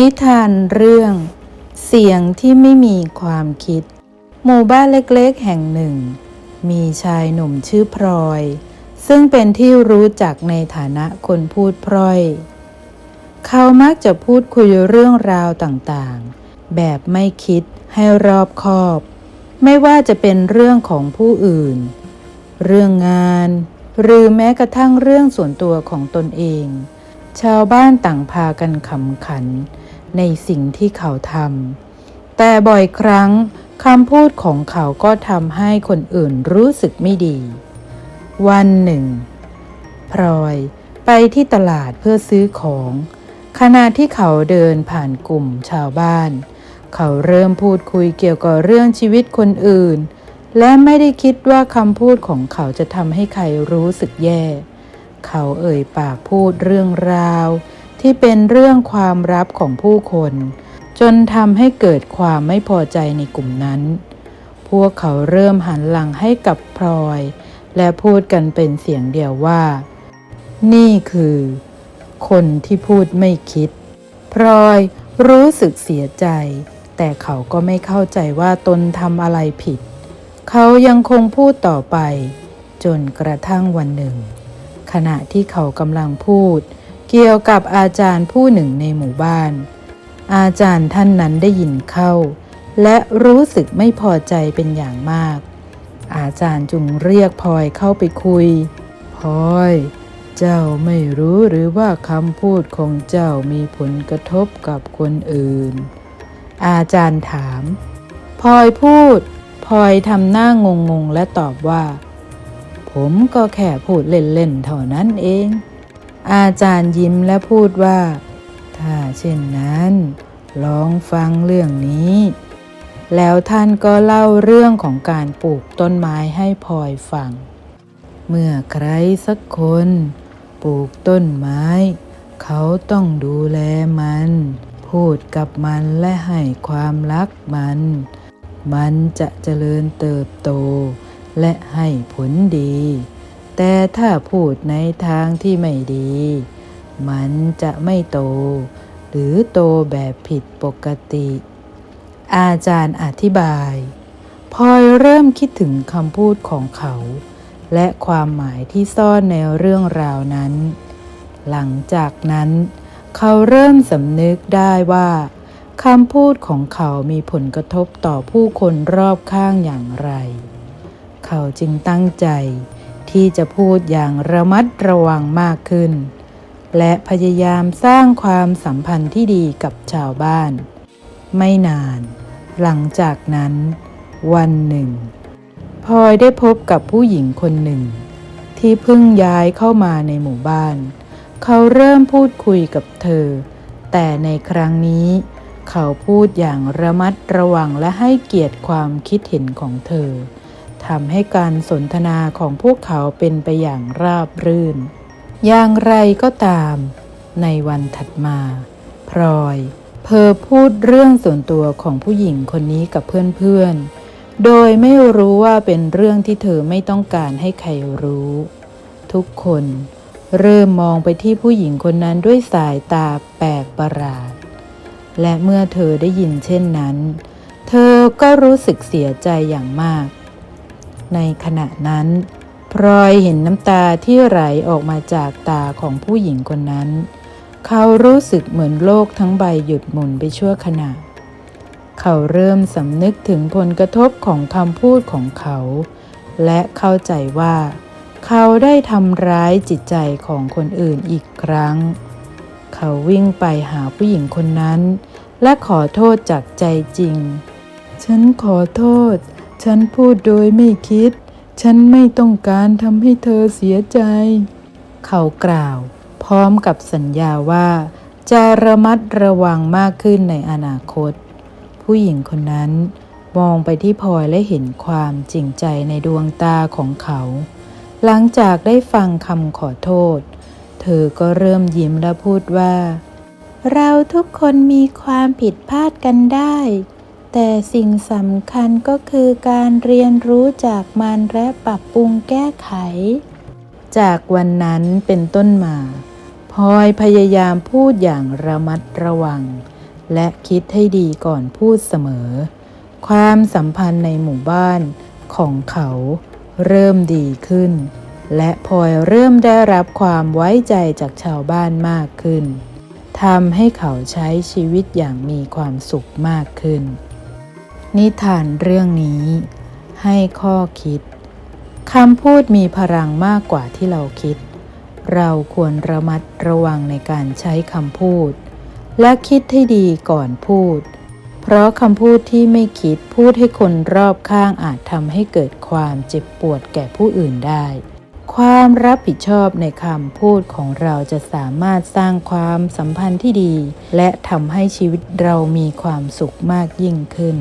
นิทานเรื่อง เสียงที่ไม่มีความคิด หมู่บ้านเล็กๆแห่งหนึ่ง มีชายหนุ่มชื่อพลอย ซึ่งเป็นที่รู้จักในฐานะคนพูดพร่อย เขามักจะพูดคุยเรื่องราวต่างๆ แบบไม่คิดให้รอบคอบ ไม่ว่าจะเป็นเรื่องของผู้อื่น เรื่องงาน หรือแม้กระทั่งเรื่องส่วนตัวของตนเองชาวบ้านต่างพากันขำขัน ในสิ่งที่เขาทำแต่บ่อยครั้งคำพูดของเขาก็ทำให้คนอื่นรู้สึกไม่ดี วันหนึ่ง พลอยไปที่ตลาดเพื่อซื้อของ ขณะที่เขาเดินผ่านกลุ่มชาวบ้าน เขาเริ่มพูดคุยเกี่ยวกับเรื่องชีวิตคนอื่น และไม่ได้คิดว่าคำพูดของเขาจะทำให้ใครรู้สึกแย่ เขาเอ่ยปากพูดเรื่องราว ที่เป็นเรื่องความลับของผู้คน จนทำให้เกิดความไม่พอใจในกลุ่มนั้น พวกเขาเริ่มหันหลังให้กับพลอย และพูดกันเป็นเสียงเดียวว่า นี่คือ คนที่พูดไม่คิด พลอยรู้สึกเสียใจ แต่เขาก็ไม่เข้าใจว่าตนทำอะไรผิด เขายังคงพูดต่อไป จนกระทั่งวันหนึ่ง ขณะที่เขากำลังพูด เกี่ยวกับอาจารย์ผู้หนึ่งในหมู่บ้าน อาจารย์ท่านนั้นได้ยินเข้า และรู้สึกไม่พอใจเป็นอย่างมาก อาจารย์จึงเรียกพลอยเข้าไปคุยพลอยเจ้าไม่รู้หรือว่าคำพูดของเจ้ามีผลกระทบกับคนอื่น อาจารย์ถามพลอยพูดพลอยทำหน้างงงๆและตอบว่า ผมก็แค่พูดเล่นๆเท่านั้นเอง อาจารย์ยิ้มและพูดว่า ถ้าเช่นนั้น ลองฟังเรื่องนี้ แล้วท่านก็เล่าเรื่องของการปลูกต้นไม้ให้พลอยฟัง เมื่อใครสักคน ปลูกต้นไม้ เขาต้องดูแลมัน พูดกับมันและให้ความรักมัน มันจะเจริญเติบโต และให้ผลดี แต่ถ้าพูดในทางที่ไม่ดี มันจะไม่โต หรือโตแบบผิดปกติ อาจารย์อธิบายพลอยเริ่มคิดถึงคำพูดของเขา และความหมายที่ซ่อนในเรื่องราวนั้น หลังจากนั้น เขาเริ่มสำนึกได้ว่าคำพูดของเขามีผลกระทบต่อผู้คนรอบข้างอย่างไร เขาจึงตั้งใจ ที่จะพูดอย่างระมัดระวังมากขึ้น และพยายามสร้างความสัมพันธ์ที่ดีกับชาวบ้าน ไม่นาน หลังจากนั้น วันหนึ่งพลอยได้พบกับผู้หญิงคนหนึ่ง ที่เพิ่งย้ายเข้ามาในหมู่บ้าน เขาเริ่มพูดคุยกับเธอ แต่ในครั้งนี้ เขาพูดอย่างระมัดระวังและให้เกียรติความคิดเห็นของเธอ ทำให้การสนทนาของพวกเขาเป็นไปอย่างราบรื่น อย่างไรก็ตาม ในวันถัดมา พลอยเพอพูดเรื่องส่วนตัวของผู้หญิงคนนี้กับเพื่อนๆ โดยไม่รู้ว่าเป็นเรื่องที่เธอไม่ต้องการให้ใครรู้ ทุกคนเริ่มมองไปที่ผู้หญิงคนนั้นด้วยสายตาแปลกประหลาด และเมื่อเธอได้ยินเช่นนั้น เธอก็รู้สึกเสียใจอย่างมาก ในขณะนั้นพลอยเห็นน้ำตาที่ไหลออกมาจากตาของผู้หญิงคนนั้น เขารู้สึกเหมือนโลกทั้งใบหยุดหมุนไปชั่วขณะ เขาเริ่มสำนึกถึงผลกระทบของคำพูดของเขา และเข้าใจว่า เขาได้ทำร้ายจิตใจของคนอื่นอีกครั้ง เขาวิ่งไปหาผู้หญิงคนนั้น และขอโทษจากใจจริง ฉันขอโทษ ฉันพูดโดยไม่คิด ฉันไม่ต้องการทำให้เธอเสียใจ เขากล่าว พร้อมกับสัญญาว่า จะระมัดระวังมากขึ้นในอนาคต ผู้หญิงคนนั้นมองไปที่พลอยและเห็นความจริงใจในดวงตาของเขา หลังจากได้ฟังคำขอโทษ เธอก็เริ่มยิ้มและพูดว่า เราทุกคนมีความผิดพลาดกันได้ แต่สิ่งสำคัญก็คือการเรียนรู้จากมันและปรับปรุงแก้ไข จากวันนั้นเป็นต้นมาพลอยพยายามพูดอย่างระมัดระวัง และคิดให้ดีก่อนพูดเสมอ ความสัมพันธ์ในหมู่บ้านของเขาเริ่มดีขึ้น และพลอยเริ่มได้รับความไว้ใจจากชาวบ้านมากขึ้นทำให้เขาใช้ชีวิตอย่างมีความสุขมากขึ้น นิทานเรื่องนี้ ให้ข้อคิดคำพูดมีพลังมากกว่าที่เราคิด เราควรระมัดระวังในการใช้คำพูด และคิดให้ดีก่อนพูด เพราะคำพูดที่ไม่คิดพูดให้คนรอบข้างอาจทำให้เกิดความเจ็บปวดแก่ผู้อื่นได้ ความรับผิดชอบในคำพูดของเราจะสามารถสร้างความสัมพันธ์ที่ดี และทำให้ชีวิตเรามีความสุขมากยิ่งขึ้น